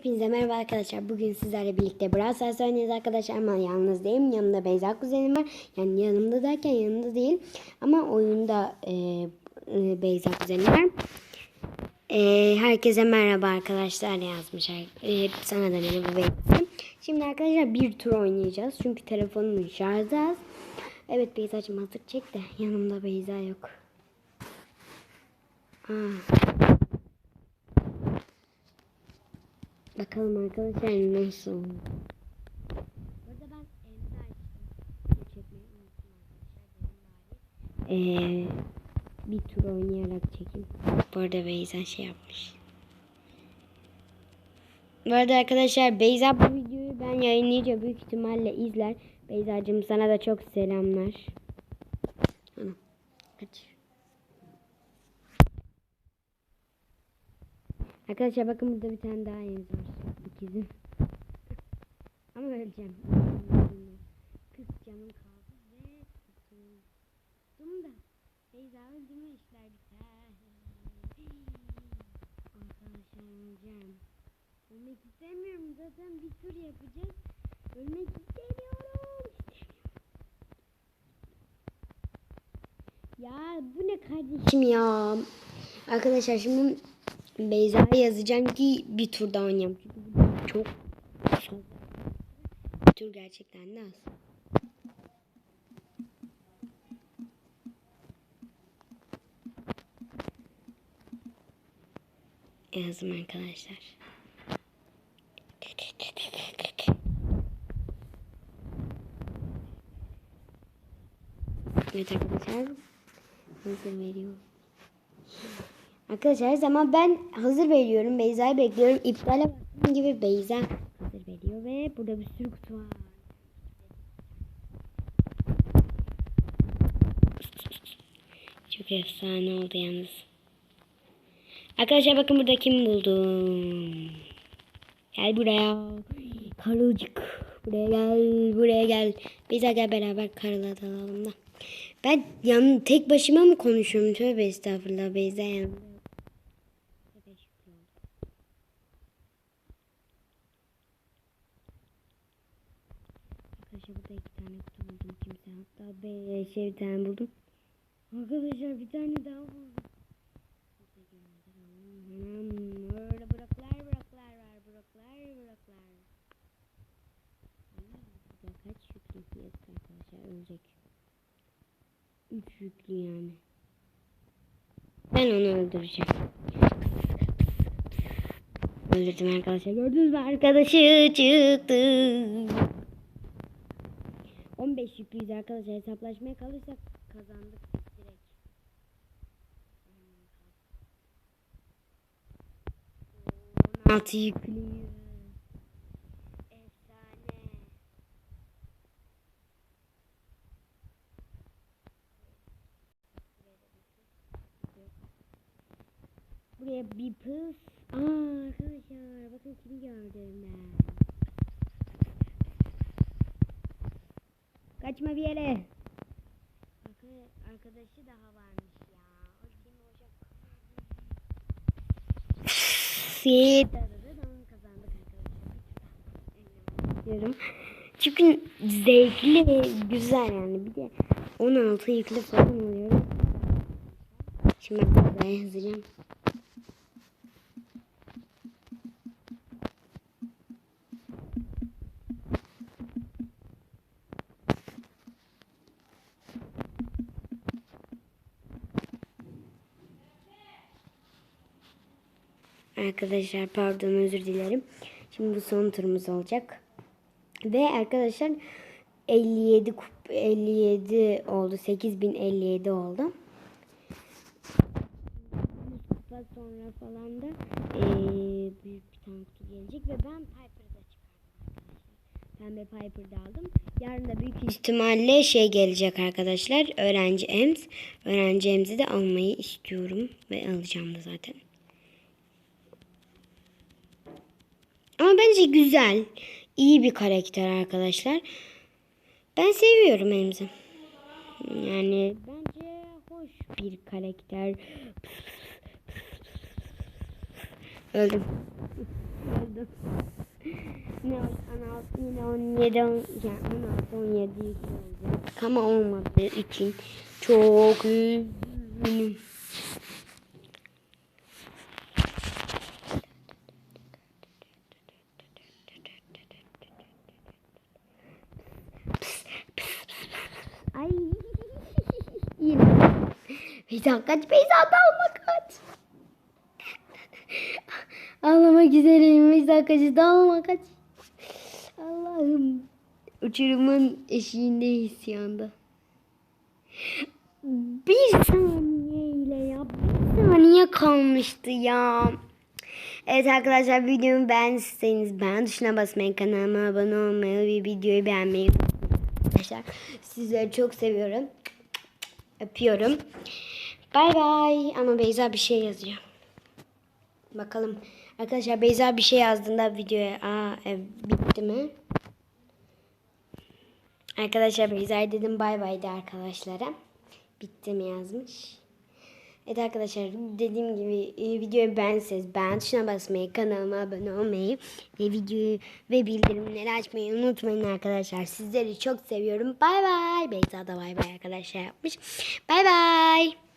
Hepinize merhaba arkadaşlar. Bugün sizlerle birlikte Brawl Stars oynuyoruz arkadaşlar. Ama yalnız değilim. Yanımda Beyza kuzenim var. Yani yanımda derken yanımda değil. Ama oyunda e, e, Beyza kuzenim var. E, herkese merhaba arkadaşlar yazmış. E, sana da merhaba Beyza. Şimdi arkadaşlar bir tur oynayacağız. Çünkü telefonumun şarjı az. Evet Beyza'cığım hazır çek de yanımda Beyza yok. Aa. Bakalım arkadaşlar nasıl. Burada ben açtım. Çekmeyi unuttum arkadaşlar. Ee, bir tur oynayarak çekeyim. Bu arada Beyza şey yapmış. Bu arada arkadaşlar Beyza bu videoyu ben yayınlayınca büyük ihtimalle izler. Beyza'cığım sana da çok selamlar. Kaç. Arkadaşlar bakın burada bir tane daha yeniz var. İkizim. Ama öleceğim. Kız canım kaldı ve tuttum. Da. Beyza öldü mü işler biter. Arkadaşlar öleceğim. Ölmek istemiyorum. Zaten bir tur yapacağız. Ölmek istemiyorum. Ya bu ne kardeşim ya. Arkadaşlar şimdi Beyza'ya yazacağım ki bir tur daha oynayalım. Çok. Bir tur gerçekten de az. Yazdım arkadaşlar. Evet arkadaşlar. Hazır veriyorum. Arkadaşlar her zaman ben hazır veriyorum. Beyza'yı bekliyorum. İptale bastığım gibi Beyza hazır veriyor ve burada bir sürü kutu var. Çok efsane oldu yalnız. Arkadaşlar bakın burada kim buldum. Gel buraya. Karıcık. Buraya gel. Buraya gel. Beyza gel beraber karıla dalalım da. Ben yan tek başıma mı konuşuyorum? Tövbe estağfurullah Beyza yanımda. Arkadaşlar burada iki tane kutu buldum kimse. Hatta beş şey bir tane buldum. Arkadaşlar bir tane daha buldum. Hmm, bloklar bloklar var. Hmm, Burada kaç yüklü yok arkadaşlar ölecek. Üç yüklü yani. Ben onu öldüreceğim. Öldürdüm arkadaşlar. Gördünüz mü? Arkadaşı çıktı. 15 yüklüyüz arkadaşlar. Hesaplaşmaya kalırsak kazandık direkt. 16 yüklüyüz. Efsane. Buraya bir pıs. Aa arkadaşlar bakın kimi gördüm ben. Kaçma bir yere. Arka- Arkadaşı daha varmış ya. O kim olacak? Fit. Kazandık arkadaşlar. Diyorum. Çünkü zevkli, güzel yani. Bir de 16 yüklü falan oluyorum. Şimdi ben buraya Arkadaşlar pardon özür dilerim. Şimdi bu son turumuz olacak. Ve arkadaşlar 57 kup 57 oldu. 8057 oldu. 100 kupa sonra falan da eee, büyük bir tane kutu gelecek ve ben Piper'da çıkardım. Pembe Piper'da aldım. Yarın da büyük ihtimalle şey gelecek arkadaşlar. Öğrenci Ems. Öğrenci Ems'i de almayı istiyorum ve alacağım da zaten. Ama bence güzel. iyi bir karakter arkadaşlar. Ben seviyorum Emzi. Yani bence hoş bir karakter. Öldüm. Öldüm. Ne oldu? 16 yine 17 on, yani 16 17 olacak. Ama olmadığı için çok üzgünüm. Beyza kaç Beyza dalma kaç. Ağlamak üzereyim Beyza kaç dalma kaç. Allah'ım. Uçurumun eşiğindeyiz şu anda. Bir saniyeyle ya. Bir saniye kalmıştı ya. Evet arkadaşlar videomu beğendiyseniz beğen tuşuna basmayı, kanalıma abone olmayı ve videoyu beğenmeyi arkadaşlar. Sizleri çok seviyorum. Öpüyorum. Bay bay. Ama Beyza bir şey yazıyor. Bakalım. Arkadaşlar Beyza bir şey yazdığında videoya aa e, bitti mi? Arkadaşlar Beyza'ya dedim bay bay de arkadaşlara. Bitti mi yazmış. Evet arkadaşlar dediğim gibi e, videoyu beğenseniz beğen tuşuna basmayı, kanalıma abone olmayı ve videoyu ve bildirimleri açmayı unutmayın arkadaşlar. Sizleri çok seviyorum. Bay bay. Beyza da bay bay arkadaşlar yapmış. Bay bay.